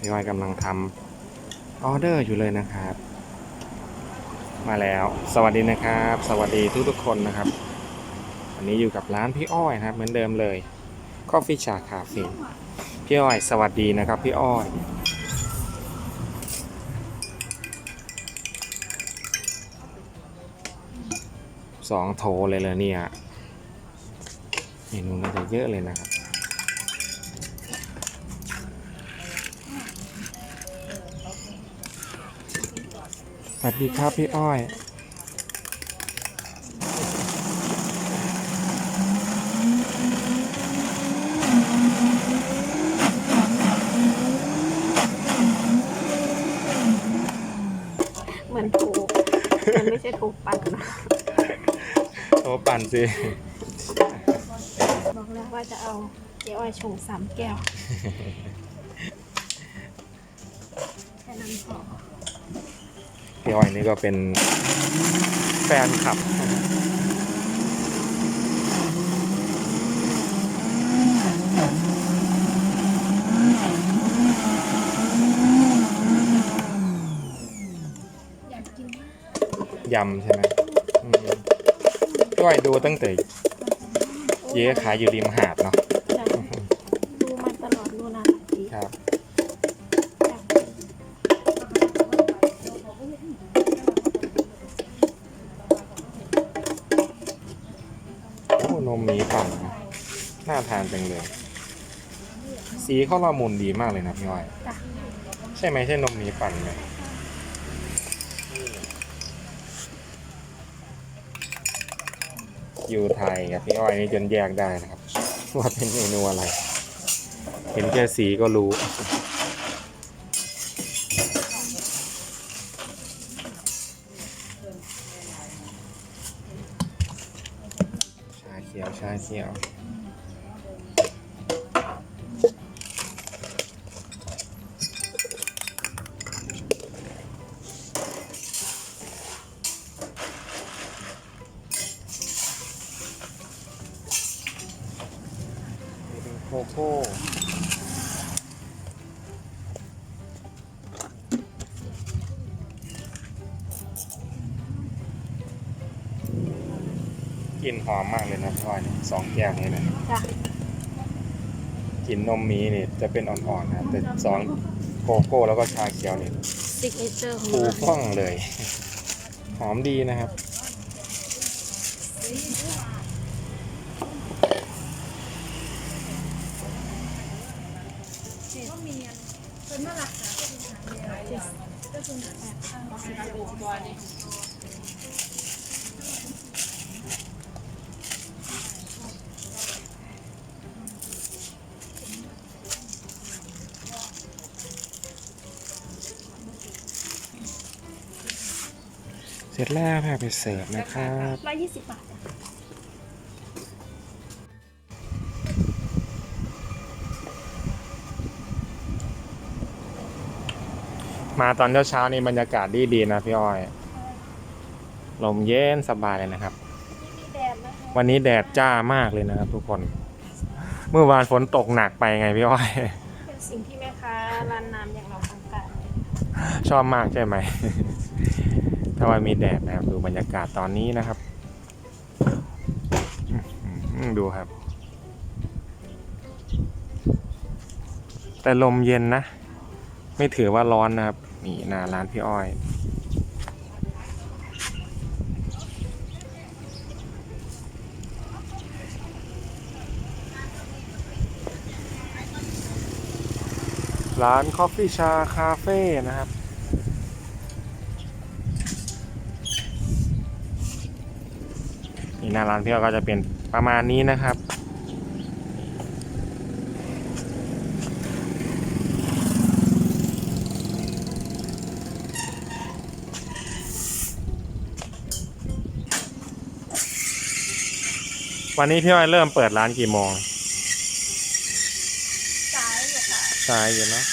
พี่อ้อยกำลังทำออเดอร์อยู่เลยนะครับ มาแล้ว สวัสดีนะครับ สวัสดีทุกทุกๆคนนะครับ วันนี้อยู่กับร้านพี่อ้อยนะครับ เหมือนเดิมเลยก็ฟิชาคาเฟ่พี่อ้อย สวัสดีนะครับ พี่อ้อยสองโถเลยเลยเนี่ยเมนูน่าจะเยอะเลยนะครับ สวัสดีครับพี่อ้อย เหมือนถูกมันไม่ใช่ถูกปั่นนะ โอ้ปั่นสิ บอกแล้วว่าจะเอาเจ๊อ้อยชงสามแก้ว แค่นั้นพอ พี่อ้อยนี่ก็เป็นแฟนคลับ อยากกินมากยำใช่ไหมอืมพี่อ้อยดูตั้งแต่เย้ขายอยู่ริมหาดเนาะ สีเขาละมุนดีมากเลยนะพี่อ้อยจ้ะ ใช่ไหมใช่นมหมีปั่นไหมอยู่ไทยกับพี่อ้อยนี่จนแยกได้นะครับ ว่าเป็นเมนูอะไร เห็นแค่สีก็รู้ ชาเขียวชาเขียว กลิ่นหอมมากเลยนะพี่อ้อยเนี่ยสองแก้วนี้นะจ้ะกลิ่นนมหมีนี่จะเป็นอ่อนๆนะครับแต่สองโกโก้แล้วก็ชาเขียวนี่ซิกเนเจอร์ของฟูร้าน ฟ่องเลย หอมดีนะครับาไปเสิร์ฟนะครับร้อยยี่สิบบาทมาตอนเช้าๆนี่บรรยากาศดีดีๆนะพี่อ้อย ลมเย็นสบายเลยนะครับมีแดดนะคะวันนี้แดดจ้ามากเลยนะครับ ทุกคน เมื่อวานฝนตกหนักไปไงพี่อ้อย เป็นสิ่งที่แม่ค้าร้านน้ำอย่างเราต้องการชอบมากใช่ไหม ถ้าว่ามีแดดนะครับ ดูบรรยากาศตอนนี้นะครับ ดูครับ แต่ลมเย็นนะ ไม่ถือว่าร้อนนะครับ นี่หน้าร้านพี่อ้อยร้านคอฟฟี่ชาคาเฟ่นะครับ หน้าร้านพี่อ้อยก็จะเป็นประมาณนี้นะครับวันนี้พี่อ้อยเริ่มเปิดร้านกี่โมงสายอยู่ค่ะสายอยู่เนอะ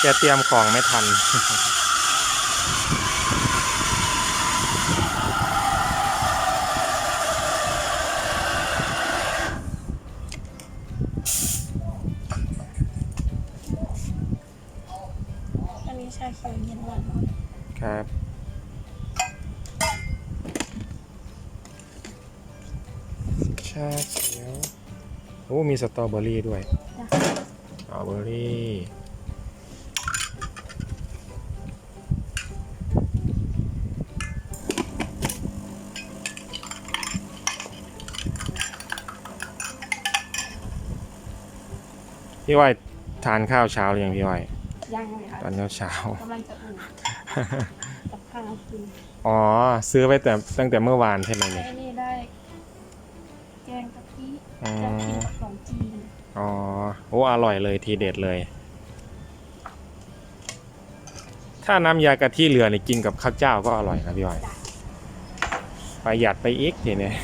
แกเตรียมของไม่ทัน มีสตรอเบอรี่ด้วยจ้ะสตรอเบอรี่พี่อ้อยทานข้าวเช้าหรือยังพี่อ้อยยังเลยค่ะตอนเช้าเช้ากำลังจะอุ่นกับข้าวกินๆอ๋อ ซื้อไปแต่ตั้งแต่เมื่อวานใช่ไหมไอ้เนี่ยนี่ได้ แกงกะทิอ๋อจะกินกับขนมจีน อ๋อโอ้อร่อยเลยทีเด็ดเลย ถ้าน้ำยากะทิเหลือนี่กินกับข้าวเจ้าก็อร่อยนะพี่อ้อยประหยัดไปอีกทีเนี่ย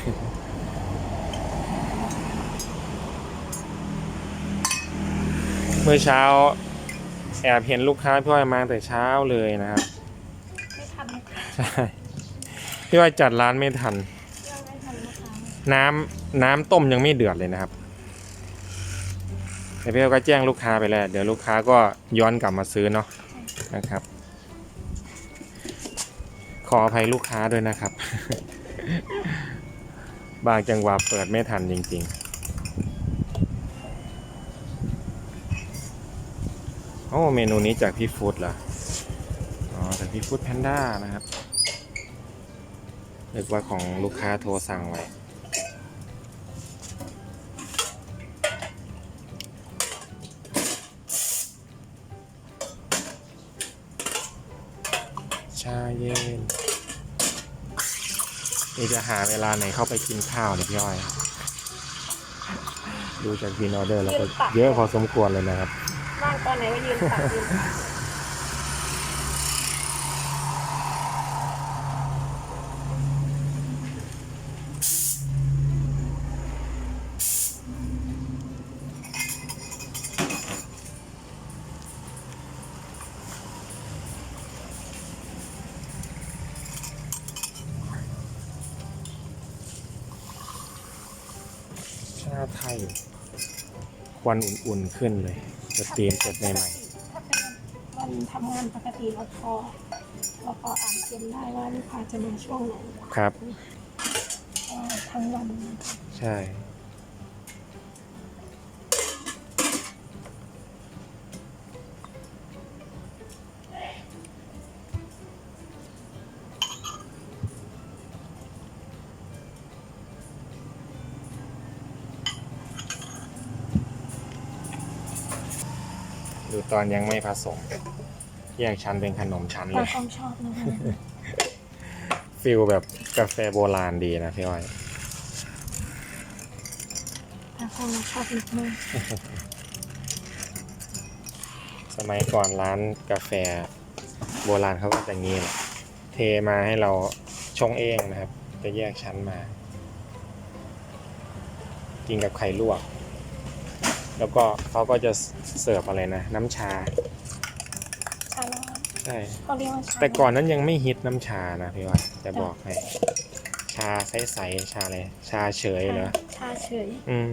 เมื่อเช้าแอบเห็นลูกค้าพี่อ้อยมาแต่เช้าเลยนะครับไม่ทันลูกค้าใช่พี่อ้อยจัดร้านไม่ทันเรื่องไม่ทันลูกค้าน้ำน้ำต้มยังไม่เดือดเลยนะครับ แต่พี่อ้ก็แจ้งลูกค้าไปแล้ว เดี๋ยวลูกค้าก็ย้อนกลับมาซื้อเนาะนะครับ ขออภัยลูกค้าด้วยนะครับ บางจังหวะเปิดไม่ทันจริง ๆ โอ้เมนูนี้จากพี่ฟู้ดเหรอ อ๋อจากพี่ฟู้ดแพนด้านะครับนึกว่าของลูกค้าโทรสั่งไว้ เย็นนี่จะหาเวลาไหนเข้าไปกินข้าวเนี่ยพี่อ้อย ดูจากวินออเดอร์แล้วก็เยอะพอสมควรเลยนะครับ ว่างตอนไหนก็ยืนตักยืนตัก ชา ไทยควันอุ่นๆขึ้นเลยจะเตรียมเสร็จใหม่ถ้าเป็นวันทำงานปกติเราพอเราพออ่านเกณฑ์ได้ว่าลูกค้าจะมาช่วงไหนๆครับ เอ่อทั้งวันนะคะใช่ ตอนยังไม่ผสม แยกชั้นเป็นขนมชั้นเลตาย ความชอบนะคะฟิลแบบกาแฟโบราณดีนะพี่อ้อย ตาความชอบมากสมัยก่อนร้านกาแฟโบราณเขาก็จะงี้แหละเทมาให้เราชงเองนะครับ จะแยกชั้นมา กินกับไข่ลวก แล้วก็เขาก็จะเสิร์ฟอะไรนะ น้ำชา ชาร้อนใช่ เขาเรียกว่าชาแต่ก่อนนั้นยังไม่ฮิตน้ำชานะพี่อ้อยจะบอกให้ ชาใสๆชาอะไรชาเฉยเหรอ ชาเฉย อืม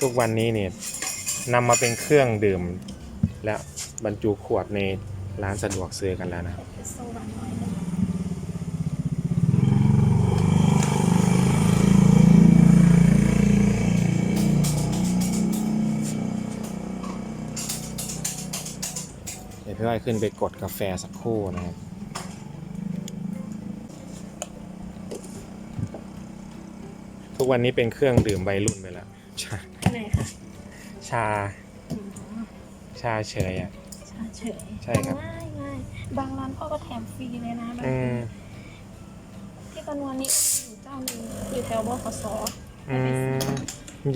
ทุกวันนี้เนี่ยนำมาเป็นเครื่องดื่ม และบรรจุขวดในร้านสะดวกซื้อกันแล้วนะครับเอสโซหวานน้อย เลยเดี๋ยวพี่อ้อยขึ้นไปกดกาแฟสักครู่นะครับทุกวันนี้เป็นเครื่องดื่มวัยรุ่นไปแล้วชาที่ไหนคะชาอืมชาเฉยอะ ชาเฉยใช่ครับ ง่ายง่ายบางร้านเขาก็แถมฟรีเลยนะบางอืทีมที่กนวนนี้ก็มีอยู่เจ้าหนึงอยู่แถวบขสอืม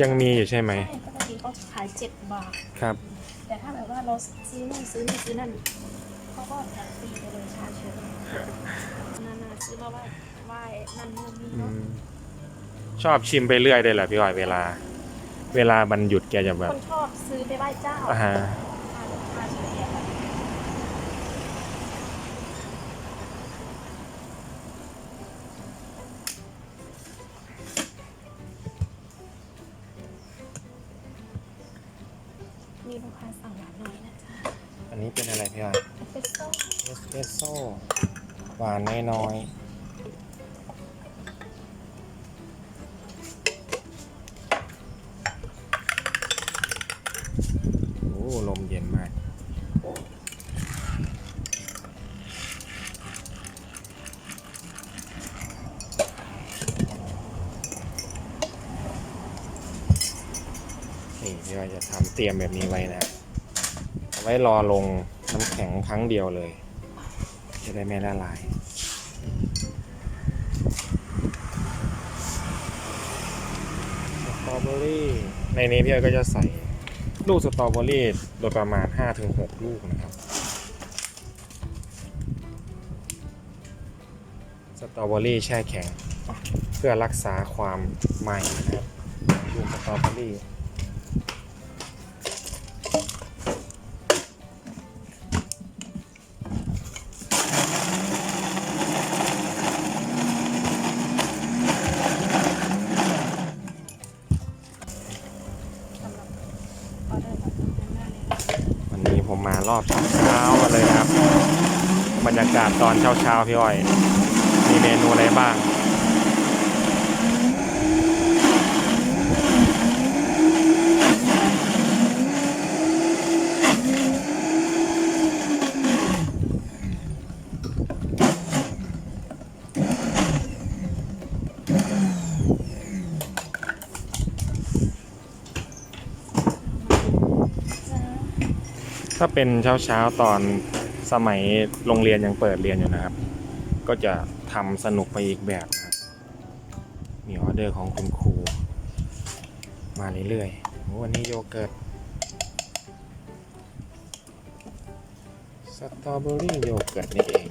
ยังมีอยู่ใช่ไหมใช่ปกติเขาจะขายเจ็ดบาท ครับ แต่ถ้าแบบว่าเราซื้อนู่นซื้อนี่ซื้อนั่นเขาก็แถมฟรีไปเลยชาเฉยนาๆซื้อมาไหว้ไหว้นั่นนู่นนี่อืเนาะมชอบชิมไปเรื่อยเลยแหละพี่อ้อยเวลา เวลาบรรหยุดแกจะแบบคนชอบซื้อไปไหว้เจ้าอา ลูกค้าสั่งหวานหน่อยนะจ๊ะอันนี้เป็นอะไรพี่อ้อยเอสเปรสโซ่เอสเปรสโซ่หวานน้อย พี่อ้อยจะทำเต รียมแบบนี้ไว้นะเอาไว้รอลงน้ำแข็งครั้งเดียวเลย จะได้ไม่ละลายสตรอเบอรี่ในนี้พี่อ้อยก็จะใส่ลูกสตรอเบอรี่โดยประมาณ 5-6 ลูกนะครับ สตรอเบอรี่แช่แข็ง เพื่อรักษาความใหม่นะครับลูกสตรอเบอรี่ รยากาศตอนเช้าๆพี่อ้อย มีเมนูอะไรบ้างถ้าเป็นเช้าเช้าๆตอน สมัยโรงเรียนยังเปิดเรียนอยู่นะครับ ก็จะทำสนุกไปอีกแบบนะครับมีออเดอร์ของคุณครู มาเรื่อยๆโอ้วันนี้โยเกิร์ตสตรอเบอรี่โยเกิร์ตนี่เอง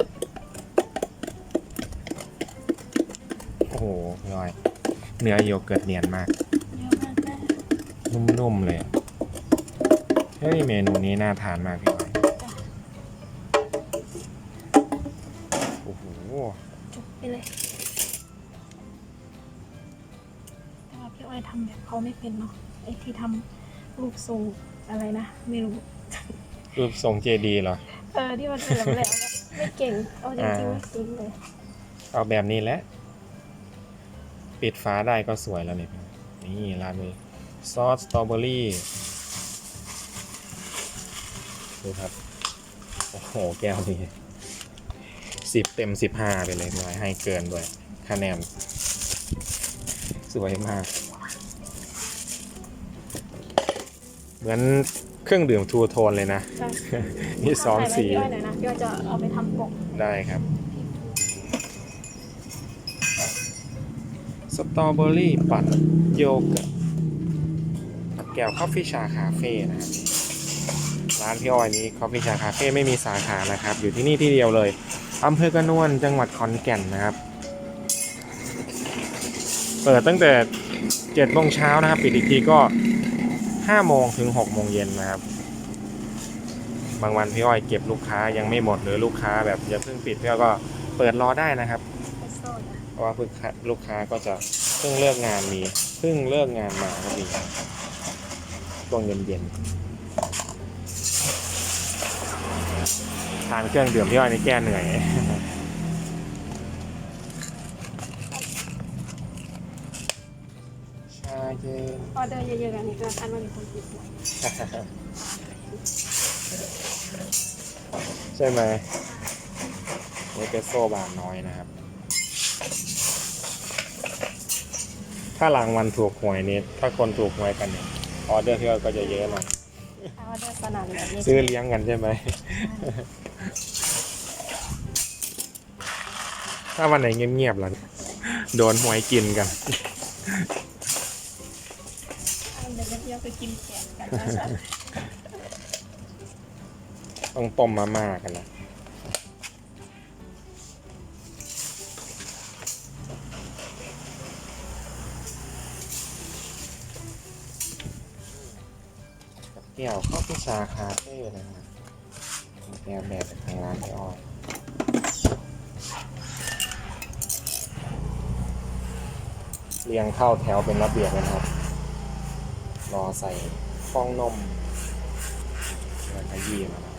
โอ้โหพี่อ้อยเนื้อโยเกิร์ตเนียนมากเยอะมากเลยนุ่มๆเลยอะเฮ้ย เมนูนี้น่าทานมากพี่ เขาไม่เป็นเนาะไอ้ที่ทำรูปทรงอะไรนะไม่รู้ รูปทรงเจดีเหรอ เออที่มันเป็นแหลมๆอะไม่เก่งเอาจริงๆอ่าไม่เก่งเลย เอาแบบนี้แหละ ปิดฟ้าได้ก็สวยแล้วเนี่ยนี่ราดเลยซอสสตรอเบอรี่ดูครับ โอ้โห แก้วนี้สิบเต็มสิบห้าไปเลยหน่อยให้เกินด้วย คะแนน สวยมาก เหมือนเครื่องดื่มทูโทนเลยนะใช่มีสองสีถ่ายไว้พี่อ้อยหน่อยนะพี่อ้อยจะเอาไปทำปกได้ครับสตรอเบอรี่ปั่นโยเกิร์ตกับแก้วคอฟฟี่ชาคาเฟ่นะครับร้านพี่อ้อยนี้คอฟฟี่ชาคาเฟ่ไม่มีสาขานะครับ อยู่ที่นี่ที่เดียวเลยอำเภอกระนวนจังหวัดขอนแก่นนะครับ เปิดตั้งแต่7โมงเช้านะครับ ปิดอีกทีก็ 5โมงถึง6โมงเย็นนะครับ บางวันพี่อ้อยเก็บลูกค้ายังไม่หมดหรือลูกค้าแบบยังเพิ่งปิดพี่อ้อยก็เปิดรอได้นะครับ เพราะว่าลูกค้าก็จะเพิ่งเลิกงานมีเพิ่งเลิกงานมาก็มีช่วงเย็นๆทานเครื่องดื่มพี่อ้อยนี่แก้เหนื่อย ออเดอร์เยอะๆกันนี่ก็อันว่ามีคนติดหวยใช่ไหมเนสเปรสโซ่บางน้อยนะครับ ถ้ารางวัลถูกหวยนี้ถ้าคนถูกหวยกันเนี่ยออเดอร์ที่เราก็จะเยอะหน่อยถ้าออเดอร์สนั่นแบบนี้ซื้อเลี้ยงกันใช่ไหม ถ้าวันไหนเงียบๆล่ะโดนหวยกินกัน ที่ยวเดียวก็กินแกะกันนะจ๊ะต้องต้มมาม่ากันนะเกับแก้วข้าวพิชาคาเฟ่นะครับแกวแบบทางร้านพี่อ้อยเรียงเข้าแถวเป็นระเบียบนะครับ รอใส่ฟองนมแล้วก็ยี่มาแล้ว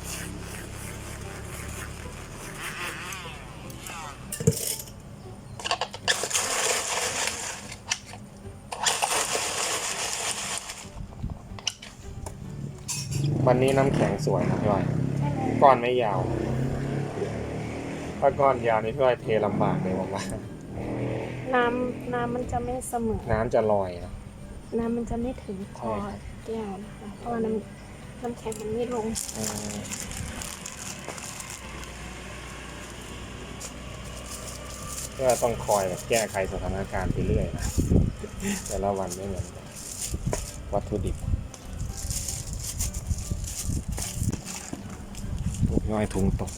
วันนี้น้ำแข็งสวยนะพี่อ้อยใช่ไหมก้อนไม่ยาว ถ้าก้อนยาวนี่พี่อ้อยเทลำบากเลยผมว่าน้ำน้ำมันจะไม่เสมอ น้ำจะลอยนะ น้ำมันจะไม่ถึงคอใช่แแก้วนะคะเพราะว่าน้ำน้ำแข็งมันไม่ลงอืมก็ต้องคอยแบบแก้ไขสถานการณ์ไปเรื่อยนะ แต่ละวันไม่เหมือนกันวัตถุดิบโอ้พี่อ้อยถุงตก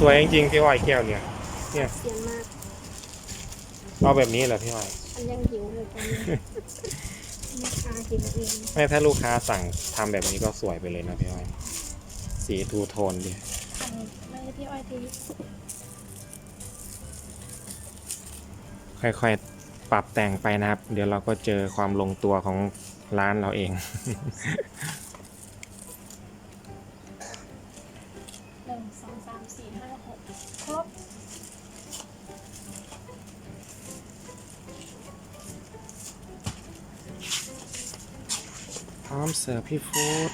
สวยจริงๆพี่อ้อยแก้วเนี่ย เนี่ยเสียนมาก เอาแบบนี้เหรอพี่อ้อยอันยังหิวเลยตอนนี้ลูกค้ากินเองไม่ถ้าลูกค้าสั่งทำแบบนี้ก็สวยไปเลยนะพี่อ้อย สีทูโทนดีไม่ให้พี่อ้อยทีค่อยๆ ปรับแต่งไปนะครับ เดี๋ยวเราก็เจอความลงตัวของร้านเราเอง เสิร์ฟพี่ฟู้ด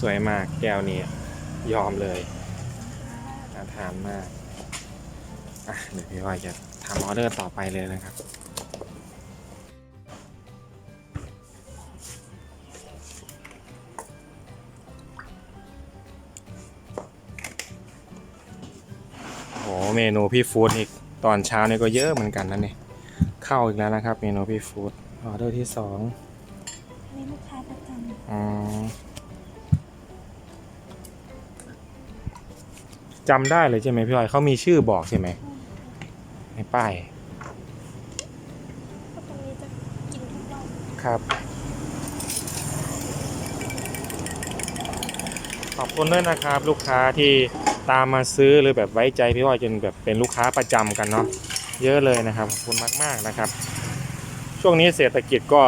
สวยมากแก้วนี้ยอมเลยน่าทานมาก อะ เดี๋ยวพี่ว่าจะทำออเดอร์ต่อไปเลยนะครับ เมนูพี่ฟู้ดอีกตอนเช้านี่ก็เยอะเหมือนกันนะเนี่ยเข้าอีกแล้วนะครับ เมนูพี่ฟู้ดออเดอร์ที่สองอันนี้ลูกค้าประจอืมจำได้เลยใช่ไหมพี่ออยเขามีชื่อบอกใช่ไหมำในป้ายก็ตรงนี้จะกินทุกวันครับ ขอบคุณด้วยนะครับ ลูกค้าที่ ตามมาซื้อหรือแบบไว้ใจพี่อ้อยจนแบบเป็นลูกค้าประจำกันเนาะเยอะเลยนะครับขอบคุณมาก ๆนะครับ ช่วงนี้เศรษฐกิจก็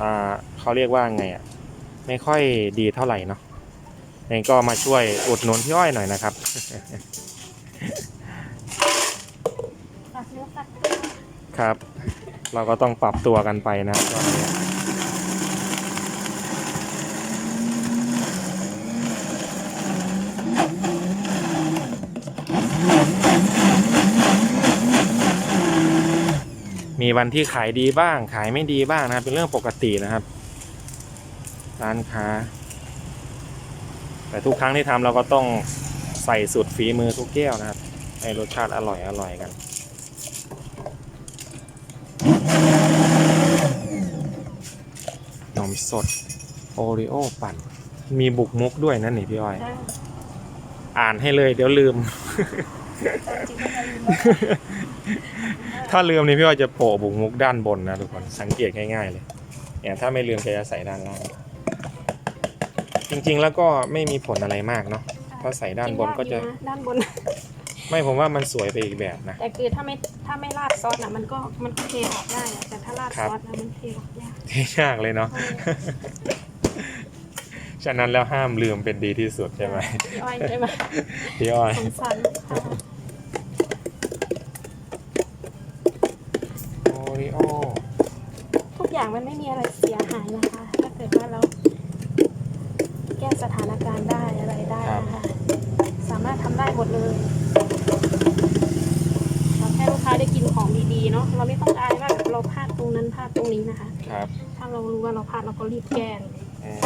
อ่าเขาเรียกว่าไงอะไม่ค่อยดีเท่าไหร่เนาะเองก็มาช่วยอุดหนุนพี่อ้อยหน่อยนะครับครับ เราก็ต้องปรับตัวกันไปนะตอนนี้ มีวันที่ขายดีบ้าง ขายไม่ดีบ้างนะครับ เป็นเรื่องปกตินะครับ ร้านค้า แต่ทุกครั้งที่ทำเราก็ต้องใส่สุดฝีมือทุกแก้วนะครับ ให้รสชาติอร่อยอร่อยกันนมสดโอริโอปั่น มีบุกมุกด้วยนั่นนี่พี่อ้อยได้อ่านให้เลยเดี๋ยวลืม จริงๆก็ลืมว่า ถ้าลืมนี่พี่อ้อยจะโปะบุกมุกด้านบนนะทุกคนสังเกตง่ายๆเลยเนี่ยถ้าไม่ลืมแกจะใส่ด้านล่างจริงๆแล้วก็ไม่มีผลอะไรมากเนาะถ้าใส่ด้านบนก็จะกิยาอยู่นด้านบน ไม่ผมว่ามันสวยไปอีกแบบนะแต่คือถ้าไม่ถ้าไม่ราดซอสอะมันก็มันก็เทออกได้อะแต่ถ้าราดครับซอสนะมันเทออกยากที่ยากเลยเนาะฉะนั้นแล้วห้ามลืมเป็นดีที่สุดใช่ไหมพี่อ้อยใช่ไหมพี่อ้อยสงสาร อย่างมันไม่มีอะไรเสียหายนะคะ ถ้าเกิดว่าเราแก้สถานการณ์ได้อะไรได้นะคะ สามารถทำได้หมดเลยเราให้ลูกค้าได้กินของดีๆเนาะ เราไม่ต้องอายว่าเราพลาดตรงนั้นพลาดตรงนี้นะคะ ครับถ้าเรารู้ว่าเราพลาดเราก็รีบแก้เลยอืม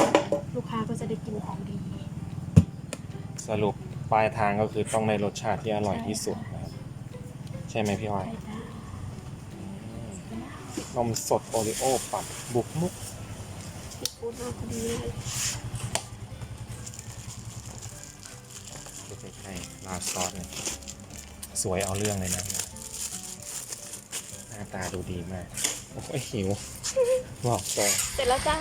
ลูกค้าก็จะได้กินของดี สรุปปลายทางก็คือต้องในรสชาติที่อร่อยที่สุดนะครับ ใช่ไหมพี่อ้อยไปได้ นมสดโอริโอปัดบุกมุกที่พูดมาพอดีเลยดูใกล้ๆราดซอสเนี่ยสวยเอาเรื่องเลยนะ หน้าตาดูดีมาก โอ้ยหิว บอกตรงเสร็จแล้วจ้า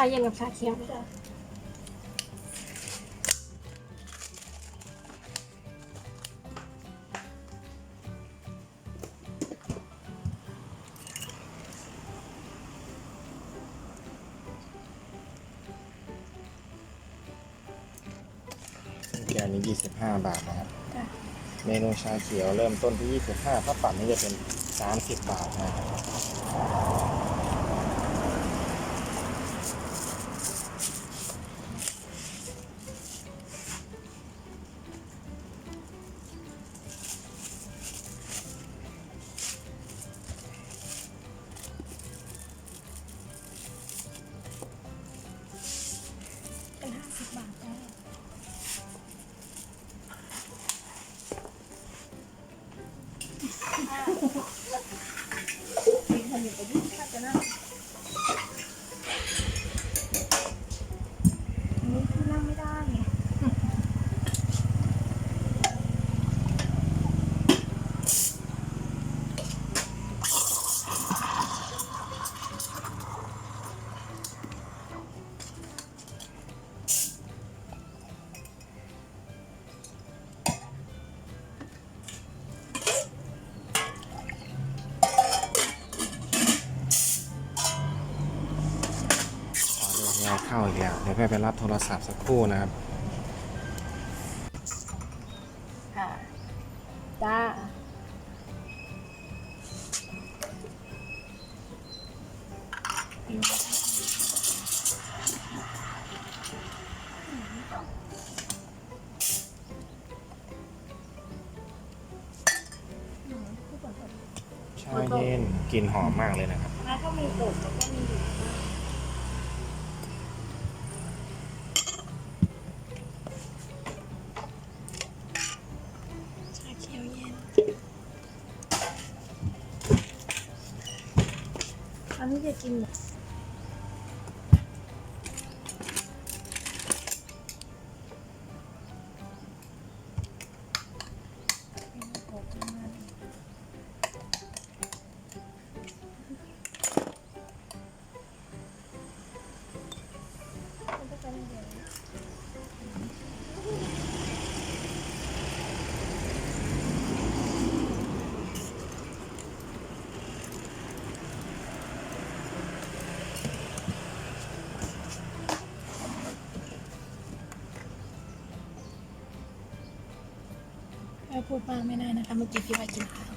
าเย็นกับชาเขียวจ้ะแกวนี้ 25 บาทนะครับจ้ะเมนูชาเขียวเริ่มต้นที่ 25ถ้าปัดนี่จะเป็น 30 บาทนะครับ แล้วเดี๋ยวแม่ไปรับโทรศัพท์สักครู่นะครับ ค่ะจ้าชาเย็นกลิ่นหอมมากเลยนะครับ แล้วก็มีตกแล้วก็มี อั นนี้จะกินหมดแม่พูดมากไม่ได้นะคะเมื่อกี้พี่ว่ากินข้าว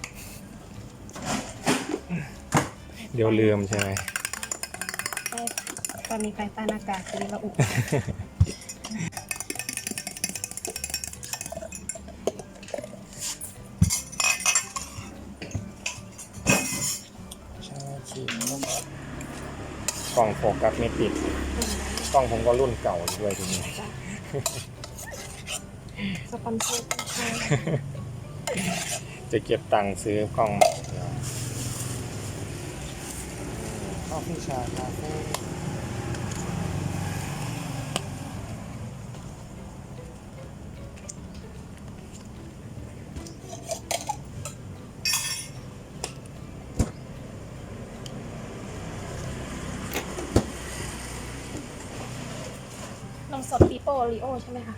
เดี๋ยวลืมใช่ไหมใช่ตอนนี้ภายใต้หน้ากากคือเราอุชาเขียวกล่องโฟกัสไม่ติดกล้องผมก็รุ่นเก่าด้วยทีนี้ สปอนเซอร์จะเก็บตังค์ซื้อกล้องใหม่แล้วข้าวพี่ชาคาเฟ่นมสดปีโป้ลีโอใช่ไหมคะ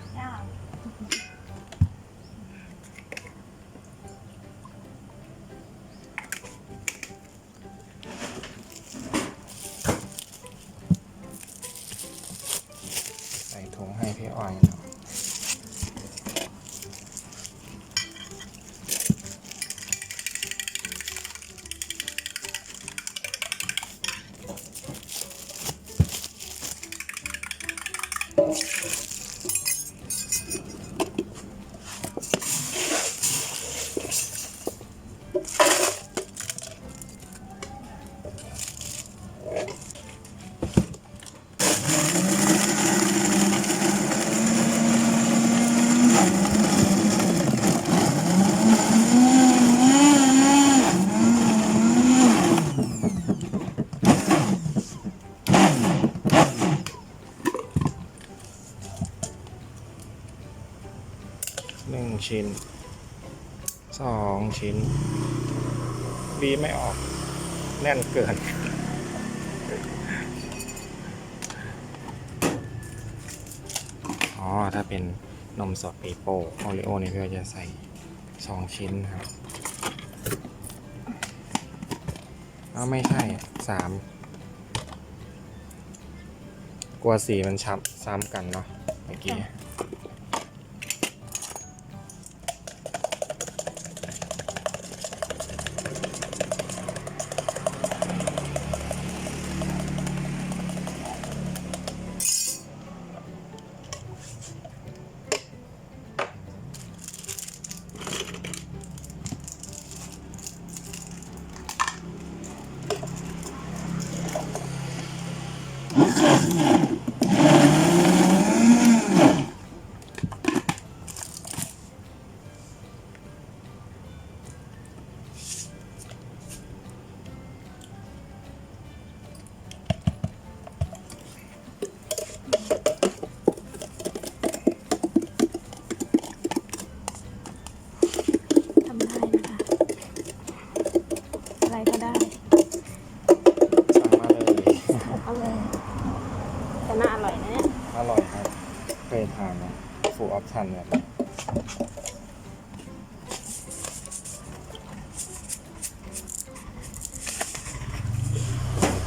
ชิ้นสองชิ้นบีไม่ออก แน่นเกิน อ๋อ ถ้าเป็นนมสดปีโป้โอริโอนี่พี่ก็จะใส่สองชิ้นครับอ้าไม่ใช่สามกลัวสีมันช้ำซ้ำกันเนาะเมื่อกี้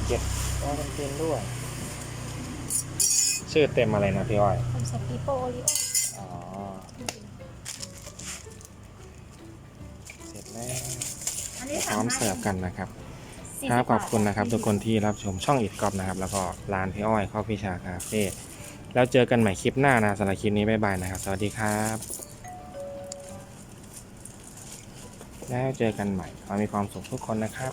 เก็บก็เป็นเต็มด้วย ชื่อเต็มอะไรนะพี่อ้อยทำสปีโป้โอริโออ๋อเสร็จแล้วอันนี้พร้อมเสิร์ฟกันนะครับสี่ครับสิขอบคุณนะครับทุกคนที่รับชมช่องอิดกอบนะครับ แล้วก็ร้านพี่อ้อยข้าวพิชาคาเฟ่แล้วเจอกันใหม่คลิปหน้านะสำหรับคลิปนี้บ๊ายบายนะครับ สวัสดีครับ แล้วเจอกันใหม่ขอให้มีความสุขทุกคนนะครับ